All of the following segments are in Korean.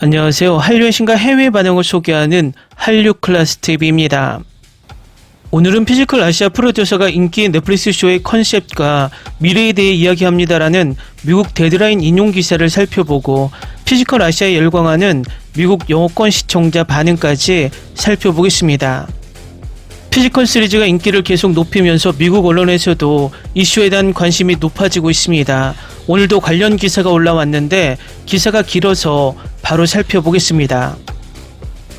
안녕하세요. 한류의 신과 해외 반응을 소개하는 한류 클래스 TV입니다. 오늘은 피지컬 아시아 프로듀서가 인기 넷플릭스 쇼의 컨셉과 미래에 대해 이야기합니다라는 미국 데드라인 인용 기사를 살펴보고 피지컬 아시아에 열광하는 미국 영어권 시청자 반응까지 살펴보겠습니다. 피지컬 시리즈가 인기를 계속 높이면서 미국 언론에서도 이슈에 대한 관심이 높아지고 있습니다. 오늘도 관련 기사가 올라왔는데 기사가 길어서 바로 살펴보겠습니다.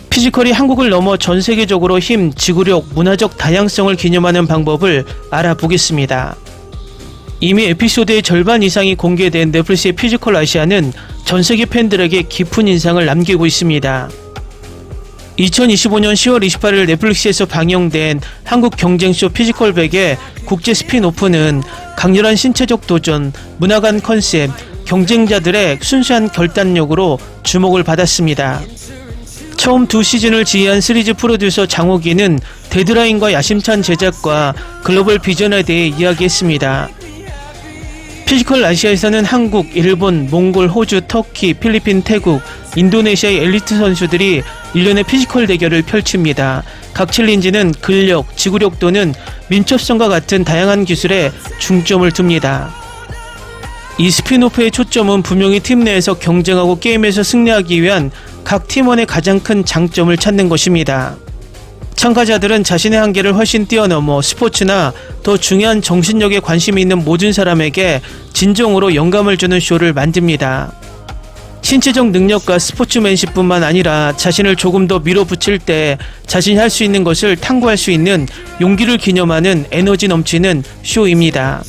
피지컬이 한국을 넘어 전 세계적으로 힘, 지구력, 문화적 다양성을 기념하는 방법을 알아보겠습니다. 이미 에피소드의 절반 이상이 공개된 넷플릭스의 피지컬 아시아는 전 세계 팬들에게 깊은 인상을 남기고 있습니다. 2025년 10월 28일 넷플릭스에서 방영된 한국 경쟁쇼 피지컬 100의 국제 스피노프는 강렬한 신체적 도전, 문화 간 컨셉, 경쟁자들의 순수한 결단력으로 주목을 받았습니다. 처음 두 시즌을 지휘한 시리즈 프로듀서 장호기는 데드라인과 야심찬 제작과 글로벌 비전에 대해 이야기했습니다. 피지컬 아시아에서는 한국, 일본, 몽골, 호주, 터키, 필리핀, 태국, 인도네시아의 엘리트 선수들이 일련의 피지컬 대결을 펼칩니다. 각 챌린지는 근력, 지구력 또는 민첩성과 같은 다양한 기술에 중점을 둡니다. 이 스피노프의 초점은 분명히 팀 내에서 경쟁하고 게임에서 승리하기 위한 각 팀원의 가장 큰 장점을 찾는 것입니다. 참가자들은 자신의 한계를 훨씬 뛰어넘어 스포츠나 더 중요한 정신력에 관심이 있는 모든 사람에게 진정으로 영감을 주는 쇼를 만듭니다. 신체적 능력과 스포츠맨십뿐만 아니라 자신을 조금 더 밀어붙일 때 자신이 할 수 있는 것을 탐구할 수 있는 용기를 기념하는 에너지 넘치는 쇼입니다.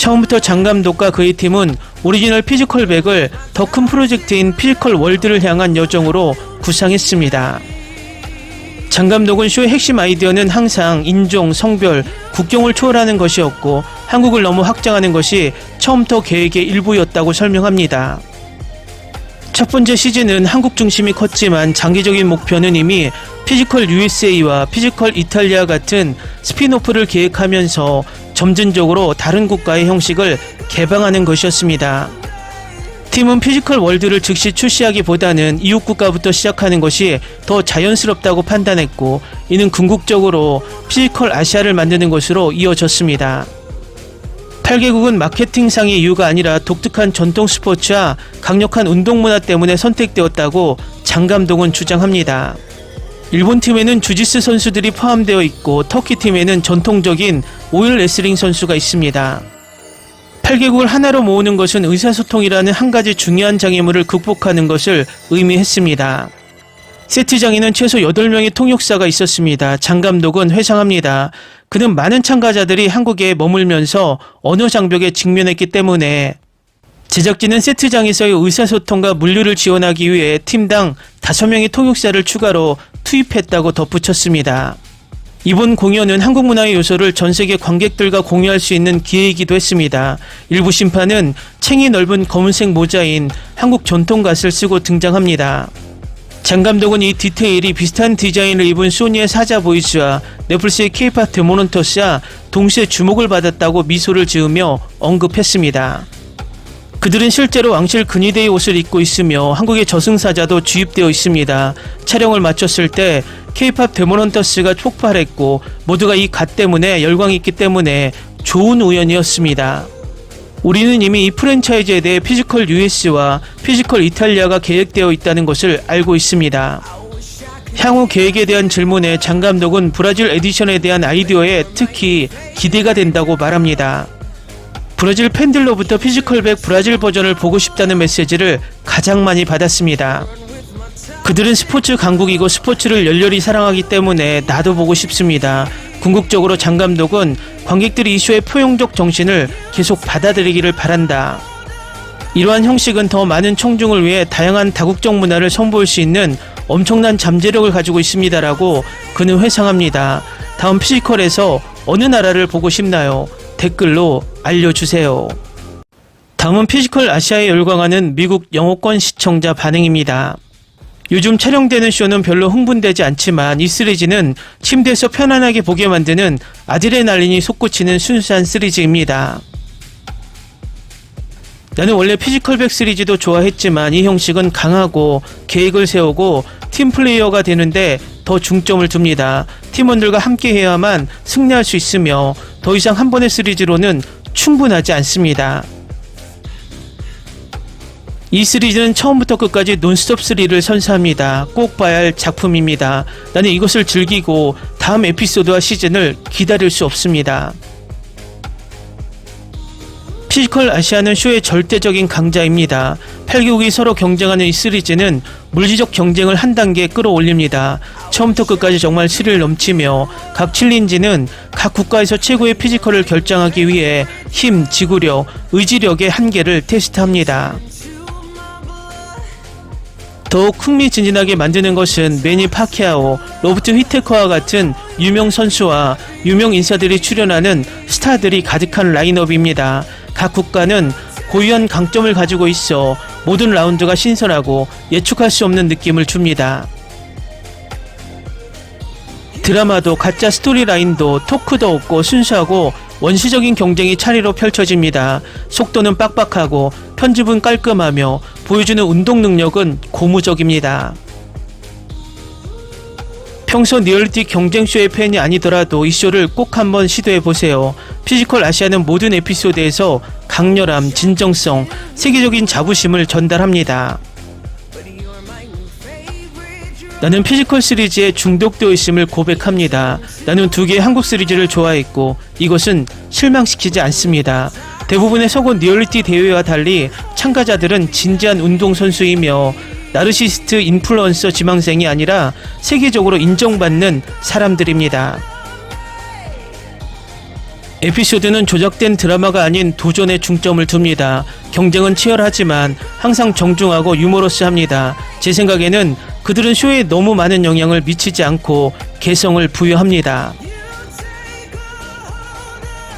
처음부터 장 감독과 그의 팀은 오리지널 피지컬 백을 더 큰 프로젝트인 피지컬 월드를 향한 여정으로 구상했습니다. 장 감독은 쇼의 핵심 아이디어는 항상 인종, 성별, 국경을 초월하는 것이었고 한국을 너무 확장하는 것이 처음부터 계획의 일부였다고 설명합니다. 첫 번째 시즌은 한국 중심이 컸지만 장기적인 목표는 이미 피지컬 USA와 피지컬 이탈리아 같은 스피노프를 계획하면서 점진적으로 다른 국가의 형식을 개방하는 것이었습니다. 팀은 피지컬 월드를 즉시 출시하기보다는 이웃 국가부터 시작하는 것이 더 자연스럽다고 판단했고 이는 궁극적으로 피지컬 아시아를 만드는 것으로 이어졌습니다. 8개국은 마케팅상의 이유가 아니라 독특한 전통 스포츠와 강력한 운동 문화 때문에 선택되었다고 장 감독은 주장합니다. 일본 팀에는 주지스 선수들이 포함되어 있고 터키 팀에는 전통적인 오일 레슬링 선수가 있습니다. 8개국을 하나로 모으는 것은 의사소통이라는 한 가지 중요한 장애물을 극복하는 것을 의미했습니다. 세트장에는 최소 8명의 통역사가 있었습니다. 장 감독은 회상합니다. 그는 많은 참가자들이 한국에 머물면서 언어 장벽에 직면했기 때문에 제작진은 세트장에서의 의사소통과 물류를 지원하기 위해 팀당 5명의 통역사를 추가로 투입했다고 덧붙였습니다. 이번 공연은 한국 문화의 요소를 전 세계 관객들과 공유할 수 있는 기회이기도 했습니다. 일부 심판은 챙이 넓은 검은색 모자인 한국 전통 갓을 쓰고 등장합니다. 장 감독은 이 디테일이 비슷한 디자인을 입은 소니의 사자 보이즈와 넷플릭스의 케이팝 데모넌터스와 동시에 주목을 받았다고 미소를 지으며 언급했습니다. 그들은 실제로 왕실 근위대의 옷을 입고 있으며 한국의 저승사자도 주입되어 있습니다. 촬영을 마쳤을 때 케이팝 데모넌터스가 폭발했고 모두가 이 갓 때문에 열광이 있기 때문에 좋은 우연이었습니다. 우리는 이미 이 프랜차이즈에 대해 피지컬 US와 피지컬 이탈리아가 계획되어 있다는 것을 알고 있습니다. 향후 계획에 대한 질문에 장 감독은 브라질 에디션에 대한 아이디어에 특히 기대가 된다고 말합니다. 브라질 팬들로부터 피지컬백 브라질 버전을 보고 싶다는 메시지를 가장 많이 받았습니다. 그들은 스포츠 강국이고 스포츠를 열렬히 사랑하기 때문에 나도 보고 싶습니다. 궁극적으로 장 감독은 관객들이 이 쇼의 포용적 정신을 계속 받아들이기를 바란다. 이러한 형식은 더 많은 청중을 위해 다양한 다국적 문화를 선보일 수 있는 엄청난 잠재력을 가지고 있습니다라고 그는 회상합니다. 다음 피지컬에서 어느 나라를 보고 싶나요? 댓글로 알려주세요. 다음은 피지컬 아시아에 열광하는 미국 영어권 시청자 반응입니다. 요즘 촬영되는 쇼는 별로 흥분되지 않지만 이 시리즈는 침대에서 편안하게 보게 만드는 아드레날린이 솟구치는 순수한 시리즈입니다. 나는 원래 피지컬백 시리즈도 좋아했지만 이 형식은 강하고 계획을 세우고 팀 플레이어가 되는데 더 중점을 둡니다. 팀원들과 함께 해야만 승리할 수 있으며 더 이상 한 번의 시리즈로는 충분하지 않습니다. 이 시리즈는 처음부터 끝까지 논스톱 3를 선사합니다. 꼭 봐야 할 작품입니다. 나는 이것을 즐기고 다음 에피소드와 시즌을 기다릴 수 없습니다. 피지컬 아시아는 쇼의 절대적인 강자입니다. 8개국이 서로 경쟁하는 이 시리즈는 물리적 경쟁을 한 단계 끌어올립니다. 처음부터 끝까지 정말 스릴 넘치며 각 챌린지는 각 국가에서 최고의 피지컬을 결정하기 위해 힘, 지구력, 의지력의 한계를 테스트합니다. 더욱 흥미진진하게 만드는 것은 매니 파키아오, 로버트 휘테커와 같은 유명 선수와 유명 인사들이 출연하는 스타들이 가득한 라인업입니다. 각 국가는 고유한 강점을 가지고 있어 모든 라운드가 신선하고 예측할 수 없는 느낌을 줍니다. 드라마도 가짜 스토리라인도 토크도 없고 순수하고 원시적인 경쟁이 차례로 펼쳐집니다. 속도는 빡빡하고 편집은 깔끔하며 보여주는 운동 능력은 고무적입니다. 평소 리얼리티 경쟁쇼의 팬이 아니더라도 이 쇼를 꼭 한번 시도해 보세요. 피지컬 아시아는 모든 에피소드에서 강렬함, 진정성, 세계적인 자부심을 전달합니다. 나는 피지컬 시리즈에 중독되어 있음을 고백합니다. 나는 두 개의 한국 시리즈를 좋아했고 이것은 실망시키지 않습니다. 대부분의 서구 리얼리티 대회와 달리 참가자들은 진지한 운동선수이며 나르시스트 인플루언서 지망생이 아니라 세계적으로 인정받는 사람들입니다. 에피소드는 조작된 드라마가 아닌 도전에 중점을 둡니다. 경쟁은 치열하지만 항상 정중하고 유머러스합니다. 제 생각에는 그들은 쇼에 너무 많은 영향을 미치지 않고 개성을 부여합니다.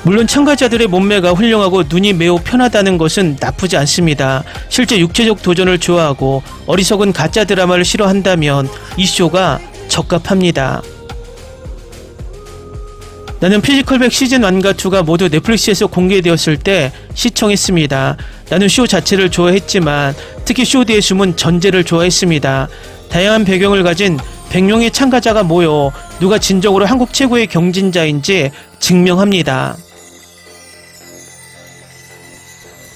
물론 참가자들의 몸매가 훌륭하고 눈이 매우 편하다는 것은 나쁘지 않습니다. 실제 육체적 도전을 좋아하고 어리석은 가짜 드라마를 싫어한다면 이 쇼가 적합합니다. 나는 피지컬백 시즌 1과 2가 모두 넷플릭스에서 공개되었을 때 시청했습니다. 나는 쇼 자체를 좋아했지만 특히 쇼 뒤에 숨은 전제를 좋아했습니다. 다양한 배경을 가진 100명의 참가자가 모여 누가 진정으로 한국 최고의 경진자인지 증명합니다.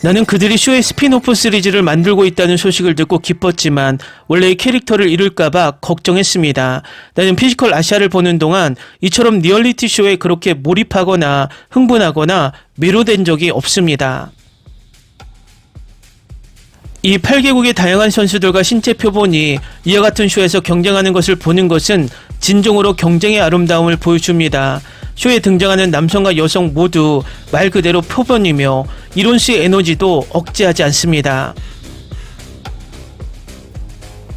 나는 그들이 쇼의 스피노프 시리즈를 만들고 있다는 소식을 듣고 기뻤지만 원래의 캐릭터를 잃을까봐 걱정했습니다. 나는 피지컬 아시아를 보는 동안 이처럼 리얼리티 쇼에 그렇게 몰입하거나 흥분하거나 매료된 적이 없습니다. 이 8개국의 다양한 선수들과 신체 표 본이 이와 같은 쇼에서 경쟁하는 것을 보는 것은 진정으로 경쟁의 아름다움을 보여줍니다. 쇼에 등장하는 남성과 여성 모두 말 그대로 표본이며 이론수의 에너지도 억제하지 않습니다.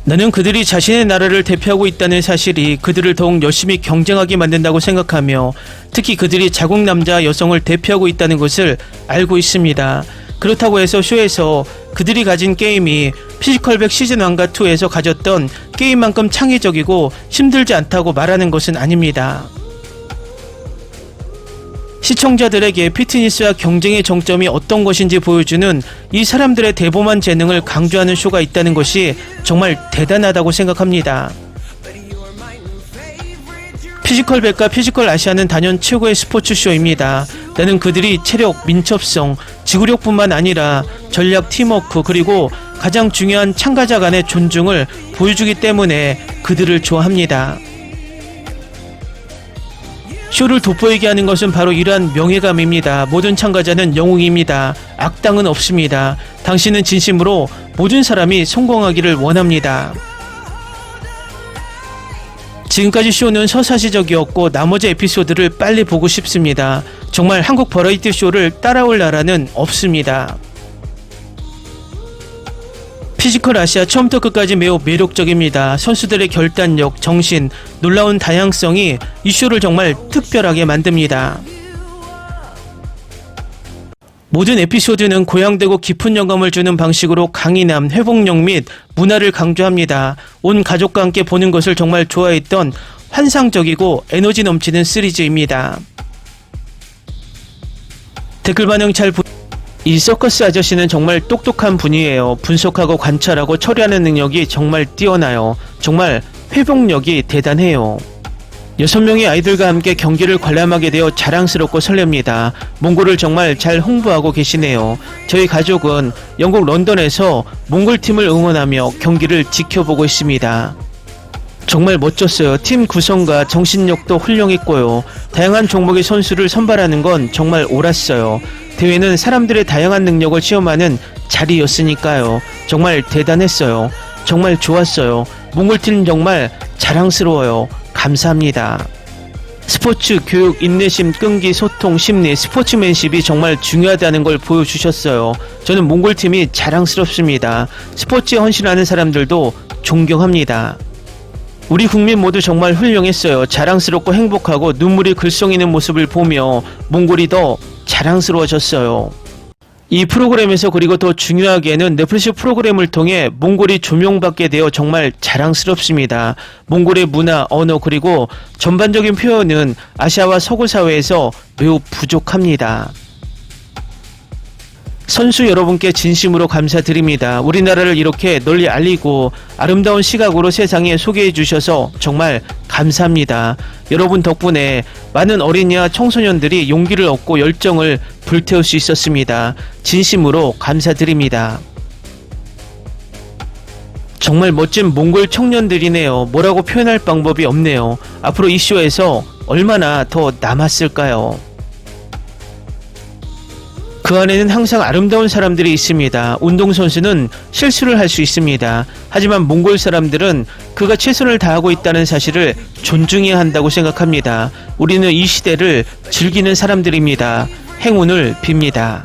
나는 그들이 자신의 나라를 대표하고 있다는 사실이 그들을 더욱 열심히 경쟁하게 만든다고 생각하며 특히 그들이 자국 남자 여성을 대표하고 있다는 것을 알고 있습니다. 그렇다고 해서 쇼에서 그들이 가진 게임이 피지컬백 시즌 1과 2에서 가졌던 게임만큼 창의적이고 힘들지 않다고 말하는 것은 아닙니다. 시청자들에게 피트니스와 경쟁의 정점이 어떤 것인지 보여주는 이 사람들의 대범한 재능을 강조하는 쇼가 있다는 것이 정말 대단하다고 생각합니다. 피지컬 백과 피지컬 아시아는 단연 최고의 스포츠 쇼입니다. 나는 그들이 체력, 민첩성, 지구력뿐만 아니라 전략, 팀워크 그리고 가장 중요한 참가자 간의 존중을 보여주기 때문에 그들을 좋아합니다. 쇼를 돋보이게 하는 것은 바로 이러한 명예감입니다. 모든 참가자는 영웅입니다. 악당은 없습니다. 당신은 진심으로 모든 사람이 성공하기를 원합니다. 지금까지 쇼는 서사시적이었고 나머지 에피소드를 빨리 보고 싶습니다. 정말 한국 버라이티 쇼를 따라올 나라는 없습니다. 피지컬 아시아 처음부터 끝까지 매우 매력적입니다. 선수들의 결단력, 정신, 놀라운 다양성이 이 쇼를 정말 특별하게 만듭니다. 모든 에피소드는 고양되고 깊은 영감을 주는 방식으로 강인함, 회복력 및 문화를 강조합니다. 온 가족과 함께 보는 것을 정말 좋아했던 환상적이고 에너지 넘치는 시리즈입니다. 댓글 반응 잘 부... 이 서커스 아저씨는 정말 똑똑한 분이에요. 분석하고 관찰하고 처리하는 능력이 정말 뛰어나요. 정말 회복력이 대단해요. 여섯 명의 아이들과 함께 경기를 관람하게 되어 자랑스럽고 설렙니다. 몽골을 정말 잘 홍보하고 계시네요. 저희 가족은 영국 런던에서 몽골 팀을 응원하며 경기를 지켜보고 있습니다. 정말 멋졌어요. 팀 구성과 정신력도 훌륭했고요. 다양한 종목의 선수를 선발하는 건 정말 옳았어요. 대회는 사람들의 다양한 능력을 시험하는 자리였으니까요. 정말 대단했어요. 정말 좋았어요. 몽골팀 정말 자랑스러워요. 감사합니다. 스포츠, 교육, 인내심, 끈기, 소통, 심리, 스포츠맨십이 정말 중요하다는 걸 보여주셨어요. 저는 몽골팀이 자랑스럽습니다. 스포츠에 헌신하는 사람들도 존경합니다. 우리 국민 모두 정말 훌륭했어요. 자랑스럽고 행복하고 눈물이 글썽이는 모습을 보며 몽골이 더 자랑스러워졌어요. 이 프로그램에서 그리고 더 중요하게는 넷플릭스 프로그램을 통해 몽골이 조명받게 되어 정말 자랑스럽습니다. 몽골의 문화, 언어 그리고 전반적인 표현은 아시아와 서구 사회에서 매우 부족합니다. 선수 여러분께 진심으로 감사드립니다. 우리나라를 이렇게 널리 알리고 아름다운 시각으로 세상에 소개해 주셔서 정말 감사합니다. 여러분 덕분에 많은 어린이와 청소년들이 용기를 얻고 열정을 불태울 수 있었습니다. 진심으로 감사드립니다. 정말 멋진 몽골 청년들이네요. 뭐라고 표현할 방법이 없네요. 앞으로 이 쇼에서 얼마나 더 남았을까요? 그 안에는 항상 아름다운 사람들이 있습니다. 운동선수는 실수를 할 수 있습니다. 하지만 몽골 사람들은 그가 최선을 다하고 있다는 사실을 존중해야 한다고 생각합니다. 우리는 이 시대를 즐기는 사람들입니다. 행운을 빕니다.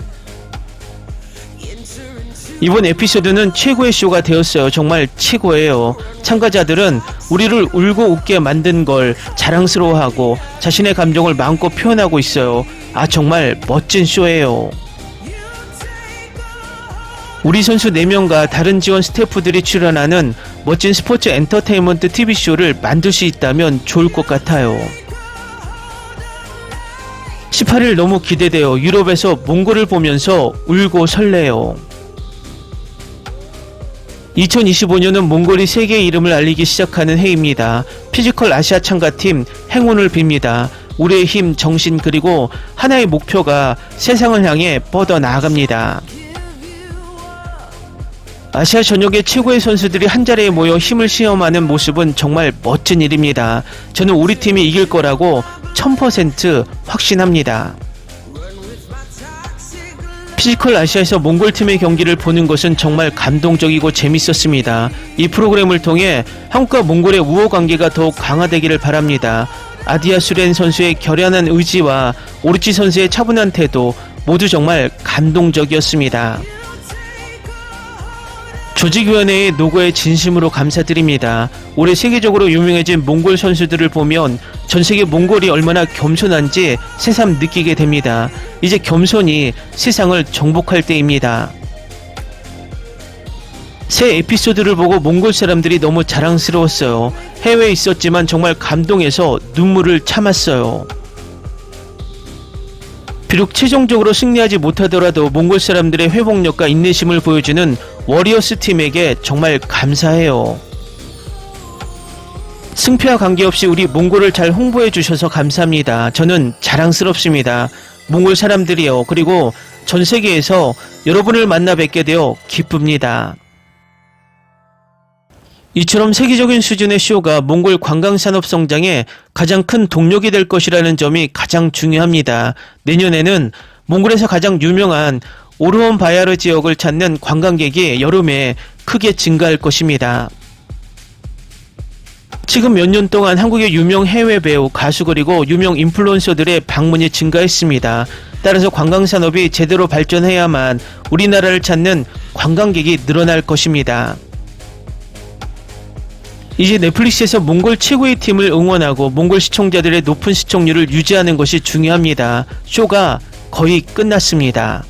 이번 에피소드는 최고의 쇼가 되었어요. 정말 최고예요. 참가자들은 우리를 울고 웃게 만든 걸 자랑스러워하고 자신의 감정을 마음껏 표현하고 있어요. 아, 정말 멋진 쇼예요. 우리 선수 4명과 다른 지원 스태프들이 출연하는 멋진 스포츠 엔터테인먼트 TV쇼를 만들 수 있다면 좋을 것 같아요. 18일 너무 기대돼요. 유럽에서 몽골을 보면서 울고 설레요. 2025년은 몽골이 세계의 이름을 알리기 시작하는 해입니다. 피지컬 아시아 참가팀 행운을 빕니다. 우리의 힘, 정신 그리고 하나의 목표가 세상을 향해 뻗어 나아갑니다. 아시아 전역의 최고의 선수들이 한 자리에 모여 힘을 시험하는 모습은 정말 멋진 일입니다. 저는 우리 팀이 이길 거라고 1000% 확신합니다. 피지컬 아시아에서 몽골 팀의 경기를 보는 것은 정말 감동적이고 재밌었습니다. 이 프로그램을 통해 한국과 몽골의 우호 관계가 더욱 강화되기를 바랍니다. 아디아 수렌 선수의 결연한 의지와 오르치 선수의 차분한 태도 모두 정말 감동적이었습니다. 조직위원회의 노고에 진심으로 감사드립니다. 올해 세계적으로 유명해진 몽골 선수들을 보면 전 세계 몽골이 얼마나 겸손한지 새삼 느끼게 됩니다. 이제 겸손이 세상을 정복할 때입니다. 새 에피소드를 보고 몽골 사람들이 너무 자랑스러웠어요. 해외에 있었지만 정말 감동해서 눈물을 참았어요. 비록 최종적으로 승리하지 못하더라도 몽골 사람들의 회복력과 인내심을 보여주는 워리어스 팀에게 정말 감사해요. 승패와 관계없이 우리 몽골을 잘 홍보해 주셔서 감사합니다. 저는 자랑스럽습니다. 몽골 사람들이요. 그리고 전 세계에서 여러분을 만나 뵙게 되어 기쁩니다. 이처럼 세계적인 수준의 쇼가 몽골 관광산업 성장에 가장 큰 동력이 될 것이라는 점이 가장 중요합니다. 내년에는 몽골에서 가장 유명한 오르온 바야르 지역을 찾는 관광객이 여름에 크게 증가할 것입니다. 지금 몇 년 동안 한국의 유명 해외 배우, 가수 그리고 유명 인플루언서들의 방문이 증가했습니다. 따라서 관광 산업이 제대로 발전해야만 우리나라를 찾는 관광객이 늘어날 것입니다. 이제 넷플릭스에서 몽골 최고의 팀을 응원하고 몽골 시청자들의 높은 시청률을 유지하는 것이 중요합니다. 쇼가 거의 끝났습니다.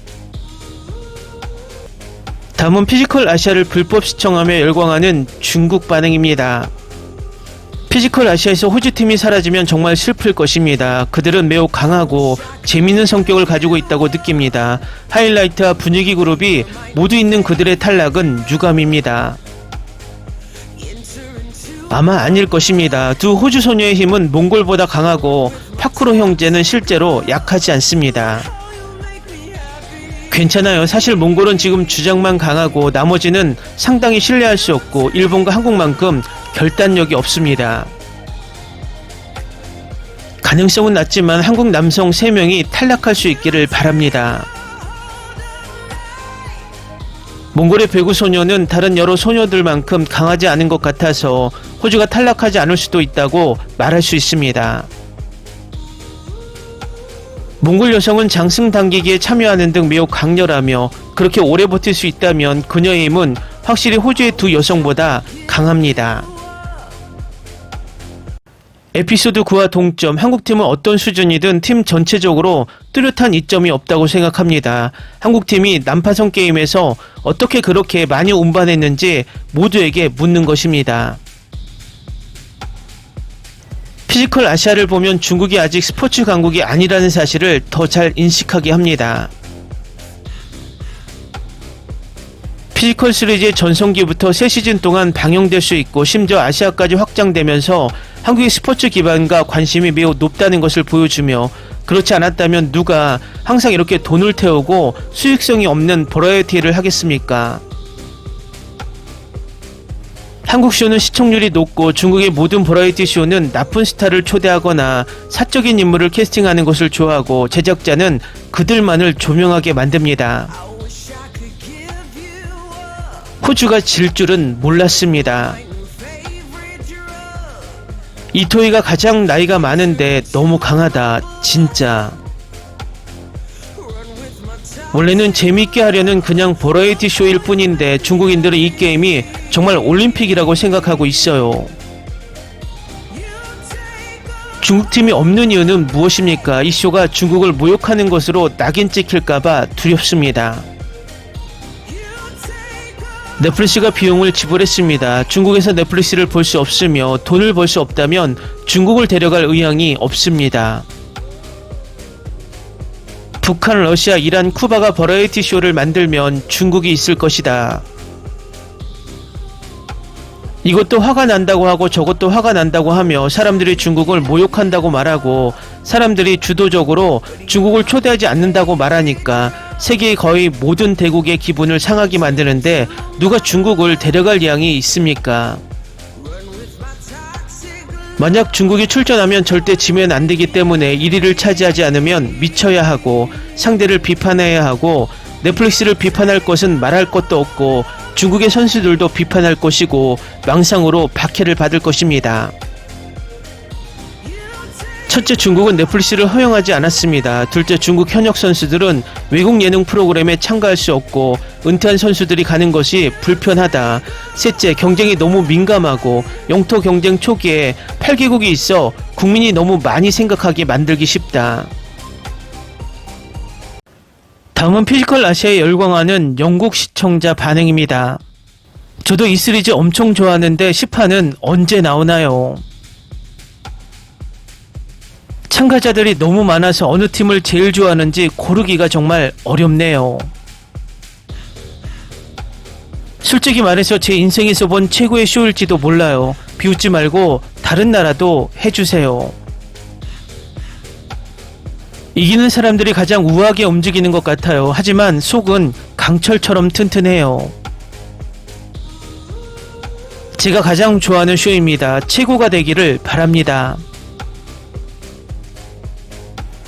다음은 피지컬 아시아를 불법 시청하며 열광하는 중국 반응입니다. 피지컬 아시아에서 호주팀이 사라지면 정말 슬플 것입니다. 그들은 매우 강하고 재밌는 성격을 가지고 있다고 느낍니다. 하이라이트와 분위기 그룹이 모두 있는 그들의 탈락은 유감입니다. 아마 아닐 것입니다. 두 호주 소녀의 힘은 몽골보다 강하고 파크로 형제는 실제로 약하지 않습니다. 괜찮아요. 사실 몽골은 지금 주장만 강하고 나머지는 상당히 신뢰할 수 없고 일본과 한국만큼 결단력이 없습니다. 가능성은 낮지만 한국 남성 3명이 탈락할 수 있기를 바랍니다. 몽골의 배구 소녀는 다른 여러 소녀들만큼 강하지 않은 것 같아서 호주가 탈락하지 않을 수도 있다고 말할 수 있습니다. 몽골 여성은 장승 당기기에 참여하는 등 매우 강렬하며 그렇게 오래 버틸 수 있다면 그녀의 힘은 확실히 호주의 두 여성보다 강합니다. 에피소드 9와 동점, 한국팀은 어떤 수준이든 팀 전체적으로 뚜렷한 이점이 없다고 생각합니다. 한국팀이 난파선 게임에서 어떻게 그렇게 많이 운반했는지 모두에게 묻는 것입니다. 피지컬 아시아를 보면 중국이 아직 스포츠 강국이 아니라는 사실을 더 잘 인식하게 합니다. 피지컬 시리즈의 전성기부터 3시즌 동안 방영될 수 있고 심지어 아시아까지 확장되면서 한국의 스포츠 기반과 관심이 매우 높다는 것을 보여주며 그렇지 않았다면 누가 항상 이렇게 돈을 태우고 수익성이 없는 버라이어티를 하겠습니까? 한국 쇼는 시청률이 높고 중국의 모든 버라이어티 쇼는 나쁜 스타를 초대하거나 사적인 인물을 캐스팅하는 것을 좋아하고 제작자는 그들만을 조명하게 만듭니다. 호주가 질 줄은 몰랐습니다. 이토이가 가장 나이가 많은데 너무 강하다, 진짜. 원래는 재밌게 하려는 그냥 버라이어티 쇼일 뿐인데 중국인들은 이 게임이 정말 올림픽이라고 생각하고 있어요. 중국팀이 없는 이유는 무엇입니까? 이 쇼가 중국을 모욕하는 것으로 낙인 찍힐까봐 두렵습니다. 넷플릭스가 비용을 지불했습니다. 중국에서 넷플릭스를 볼 수 없으며 돈을 벌 수 없다면 중국을 데려갈 의향이 없습니다. 북한, 러시아, 이란, 쿠바가 버라이어티 쇼를 만들면 중국이 있을 것이다. 이것도 화가 난다고 하고 저것도 화가 난다고 하며 사람들이 중국을 모욕한다고 말하고 사람들이 주도적으로 중국을 초대하지 않는다고 말하니까 세계의 거의 모든 대국의 기분을 상하게 만드는데 누가 중국을 데려갈 양이 있습니까? 만약 중국이 출전하면 절대 지면 안 되기 때문에 1위를 차지하지 않으면 미쳐야 하고 상대를 비판해야 하고 넷플릭스를 비판할 것은 말할 것도 없고 중국의 선수들도 비판할 것이고 망상으로 박해를 받을 것입니다. 첫째 중국은 넷플릭스를 허용하지 않았습니다. 둘째 중국 현역 선수들은 외국 예능 프로그램에 참가할 수 없고 은퇴한 선수들이 가는 것이 불편하다. 셋째 경쟁이 너무 민감하고 영토 경쟁 초기에 8개국이 있어 국민이 너무 많이 생각하게 만들기 쉽다. 다음은 피지컬 아시아에 열광하는 영국 시청자 반응입니다. 저도 이 시리즈 엄청 좋아하는데 10화는 언제 나오나요? 참가자들이 너무 많아서 어느 팀을 제일 좋아하는지 고르기가 정말 어렵네요. 솔직히 말해서 제 인생에서 본 최고의 쇼일지도 몰라요. 비웃지 말고 다른 나라도 해주세요. 이기는 사람들이 가장 우아하게 움직이는 것 같아요. 하지만 속은 강철처럼 튼튼해요. 제가 가장 좋아하는 쇼입니다. 최고가 되기를 바랍니다.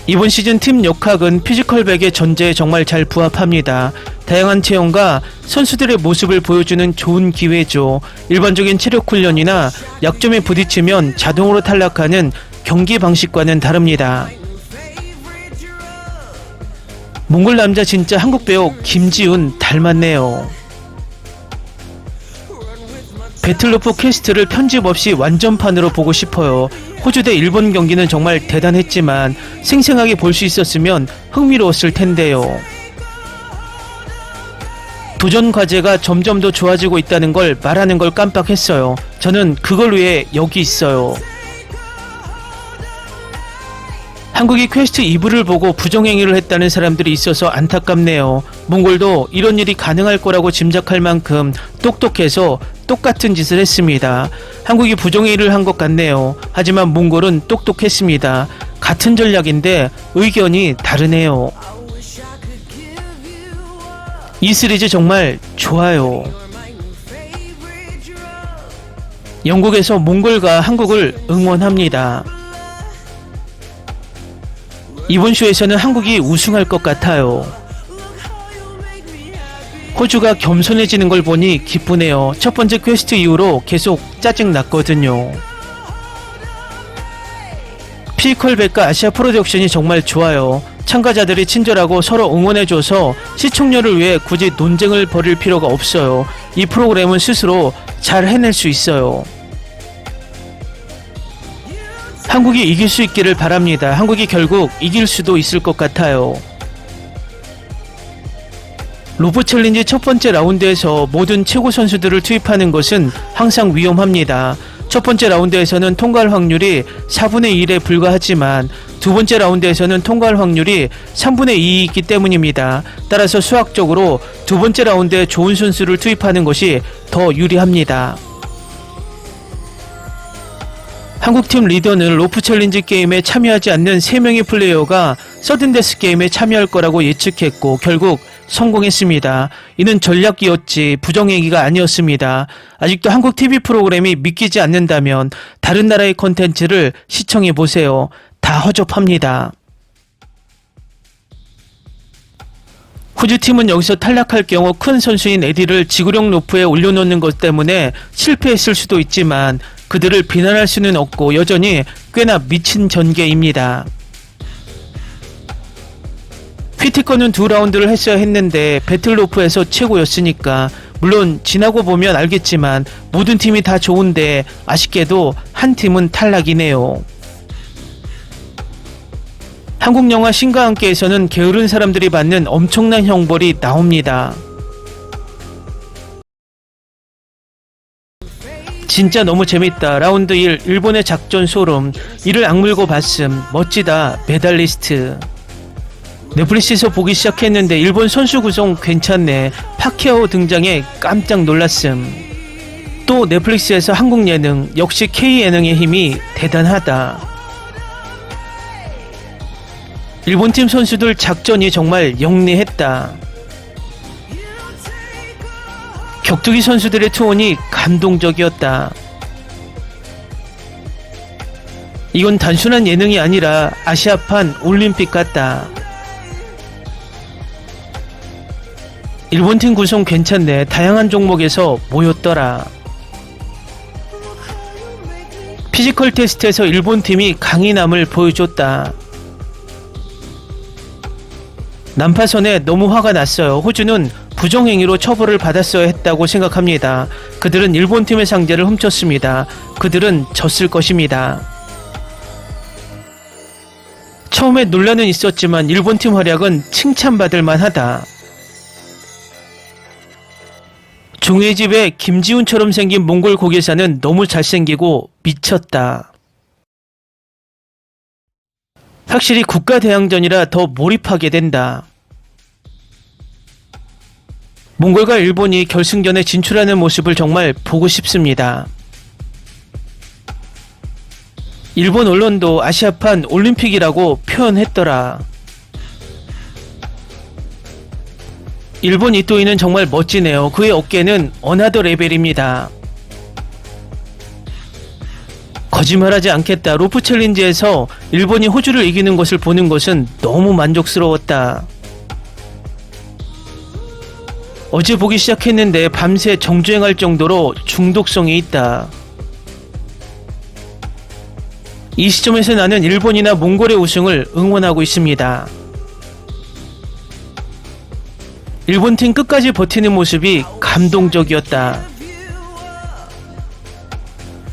이번 시즌 팀 역학은 피지컬백의 전제에 정말 잘 부합합니다. 다양한 체형과 선수들의 모습을 보여주는 좋은 기회죠. 일반적인 체력 훈련이나 약점에 부딪히면 자동으로 탈락하는 경기 방식과는 다릅니다. 몽골 남자 진짜 한국 배우 김지훈 닮았네요. 배틀로프 퀘스트를 편집 없이 완전판으로 보고 싶어요. 호주 대 일본 경기는 정말 대단했지만 생생하게 볼 수 있었으면 흥미로웠을 텐데요. 도전 과제가 점점 더 좋아지고 있다는 걸 말하는 걸 깜빡했어요. 저는 그걸 위해 여기 있어요. 한국이 퀘스트 2부를 보고 부정행위를 했다는 사람들이 있어서 안타깝네요. 몽골도 이런 일이 가능할 거라고 짐작할 만큼 똑똑해서 똑같은 짓을 했습니다. 한국이 부정행위를 한 것 같네요. 하지만 몽골은 똑똑했습니다. 같은 전략인데 의견이 다르네요. 이 시리즈 정말 좋아요. 영국에서 몽골과 한국을 응원합니다. 이번 쇼에서는 한국이 우승할 것 같아요. 호주가 겸손해지는 걸 보니 기쁘네요. 첫 번째 퀘스트 이후로 계속 짜증 났거든요. 피컬백과 아시아 프로덕션이 정말 좋아요. 참가자들이 친절하고 서로 응원해줘서 시청률을 위해 굳이 논쟁을 벌일 필요가 없어요. 이 프로그램은 스스로 잘 해낼 수 있어요. 한국이 이길 수 있기를 바랍니다. 한국이 결국 이길 수도 있을 것 같아요. 로브 챌린지 첫 번째 라운드에서 모든 최고 선수들을 투입하는 것은 항상 위험합니다. 첫 번째 라운드에서는 통과할 확률이 4분의 1에 불과하지만 두 번째 라운드에서는 통과할 확률이 3분의 2이 있기 때문입니다. 따라서 수학적으로 두 번째 라운드에 좋은 선수를 투입하는 것이 더 유리합니다. 한국팀 리더는 로프 챌린지 게임에 참여하지 않는 3명의 플레이어가 서든데스 게임에 참여할 거라고 예측했고 결국 성공했습니다. 이는 전략이었지 부정행위가 아니었습니다. 아직도 한국 TV 프로그램이 믿기지 않는다면 다른 나라의 컨텐츠를 시청해 보세요. 다 허접합니다. 호주팀은 여기서 탈락할 경우 큰 선수인 에디를 지구력 로프에 올려놓는 것 때문에 실패했을 수도 있지만 그들을 비난할 수는 없고 여전히 꽤나 미친 전개입니다. 피티커는 두 라운드를 했어야 했는데 배틀로프에서 최고였으니까 물론 지나고 보면 알겠지만 모든 팀이 다 좋은데 아쉽게도 한 팀은 탈락이네요. 한국 영화 신과 함께에서는 게으른 사람들이 받는 엄청난 형벌이 나옵니다. 진짜 너무 재밌다. 라운드 1 일본의 작전 소름. 이를 악물고 봤음. 멋지다. 메달리스트. 넷플릭스에서 보기 시작했는데 일본 선수 구성 괜찮네. 파케오 등장에 깜짝 놀랐음. 또 넷플릭스에서 한국 예능 역시 K 예능의 힘이 대단하다. 일본 팀 선수들 작전이 정말 영리했다. 격투기 선수들의 투혼이 감동적이었다. 이건 단순한 예능이 아니라 아시아판 올림픽 같다. 일본 팀 구성 괜찮네. 다양한 종목에서 모였더라. 피지컬 테스트에서 일본 팀이 강인함을 보여줬다. 난파선에 너무 화가 났어요. 호주는 부정행위로 처벌을 받았어야 했다고 생각합니다. 그들은 일본 팀의 상대를 훔쳤습니다. 그들은 졌을 것입니다. 처음에 논란은 있었지만 일본 팀 활약은 칭찬받을 만하다. 종의 집에 김지훈처럼 생긴 몽골 고개사는 너무 잘생기고 미쳤다. 확실히 국가 대항전이라 더 몰입하게 된다. 몽골과 일본이 결승전에 진출하는 모습을 정말 보고 싶습니다. 일본 언론도 아시아판 올림픽이라고 표현했더라. 일본 이토이는 정말 멋지네요. 그의 어깨는 어나더 레벨입니다. 거짓말하지 않겠다. 로프 챌린지에서 일본이 호주를 이기는 것을 보는 것은 너무 만족스러웠다. 어제 보기 시작했는데 밤새 정주행할 정도로 중독성이 있다. 이 시점에서 나는 일본이나 몽골의 우승을 응원하고 있습니다. 일본 팀 끝까지 버티는 모습이 감동적이었다.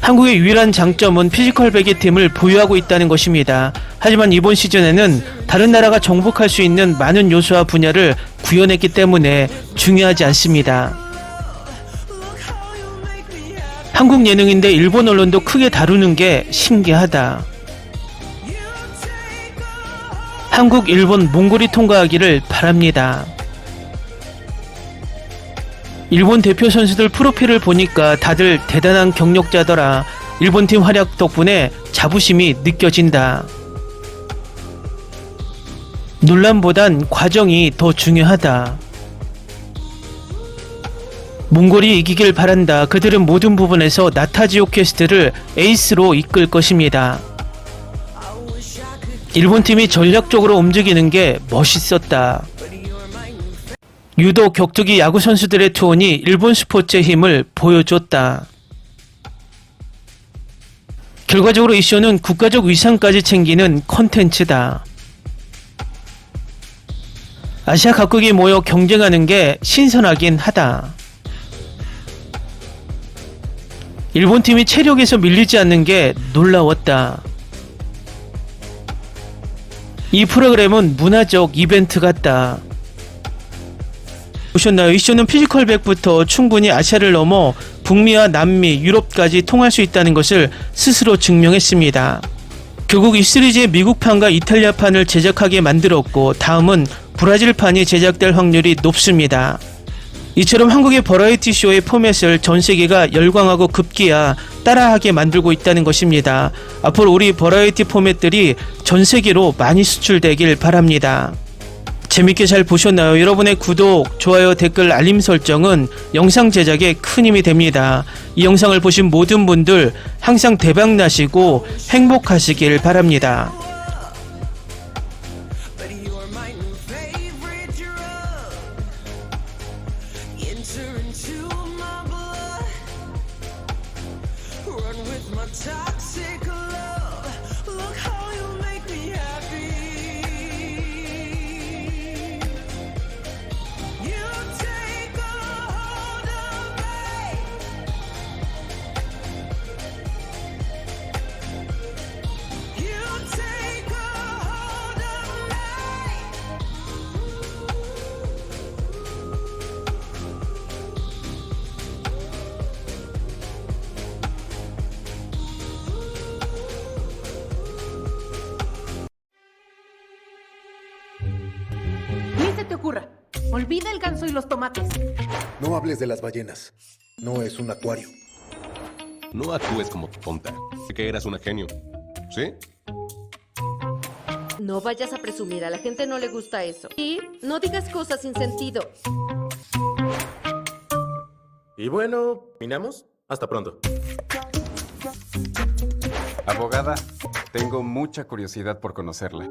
한국의 유일한 장점은 피지컬 배기팀을 보유하고 있다는 것입니다. 하지만 이번 시즌에는 다른 나라가 정복할 수 있는 많은 요소와 분야를 구현했기 때문에 중요하지 않습니다. 한국 예능인데 일본 언론도 크게 다루는 게 신기하다. 한국, 일본, 몽골이 통과하기를 바랍니다. 일본 대표 선수들 프로필을 보니까 다들 대단한 경력자더라. 일본 팀 활약 덕분에 자부심이 느껴진다. 논란보단 과정이 더 중요하다. 몽골이 이기길 바란다. 그들은 모든 부분에서 나타지오 퀘스트를 에이스로 이끌 것입니다. 일본 팀이 전략적으로 움직이는 게 멋있었다. 유도 격투기 야구 선수들의 투혼이 일본 스포츠의 힘을 보여줬다. 결과적으로 이 쇼는 국가적 위상까지 챙기는 컨텐츠다. 아시아 각국이 모여 경쟁하는 게 신선하긴 하다. 일본 팀이 체력에서 밀리지 않는 게 놀라웠다. 이 프로그램은 문화적 이벤트 같다. 보셨나요? 이 쇼는 피지컬 백부터 충분히 아시아를 넘어 북미와 남미, 유럽까지 통할 수 있다는 것을 스스로 증명했습니다. 결국 이 시리즈의 미국판과 이탈리아판을 제작하게 만들었고 다음은 브라질판이 제작될 확률이 높습니다. 이처럼 한국의 버라이티 쇼의 포맷을 전 세계가 열광하고 급기야 따라하게 만들고 있다는 것입니다. 앞으로 우리 버라이티 포맷들이 전 세계로 많이 수출되길 바랍니다. 재밌게 잘 보셨나요? 여러분의 구독, 좋아요, 댓글, 알림 설정은 영상 제작에 큰 힘이 됩니다. 이 영상을 보신 모든 분들 항상 대박 나시고 행복하시길 바랍니다. Olvida el ganso y los tomates. No hables de las ballenas. No es un acuario. No actúes como tonta. Que eras una genio. ¿Sí? No vayas a presumir, a la gente no le gusta eso. Y no digas cosas sin sentido. Y bueno, ¿minamos? Hasta pronto. Abogada, tengo mucha curiosidad por conocerla.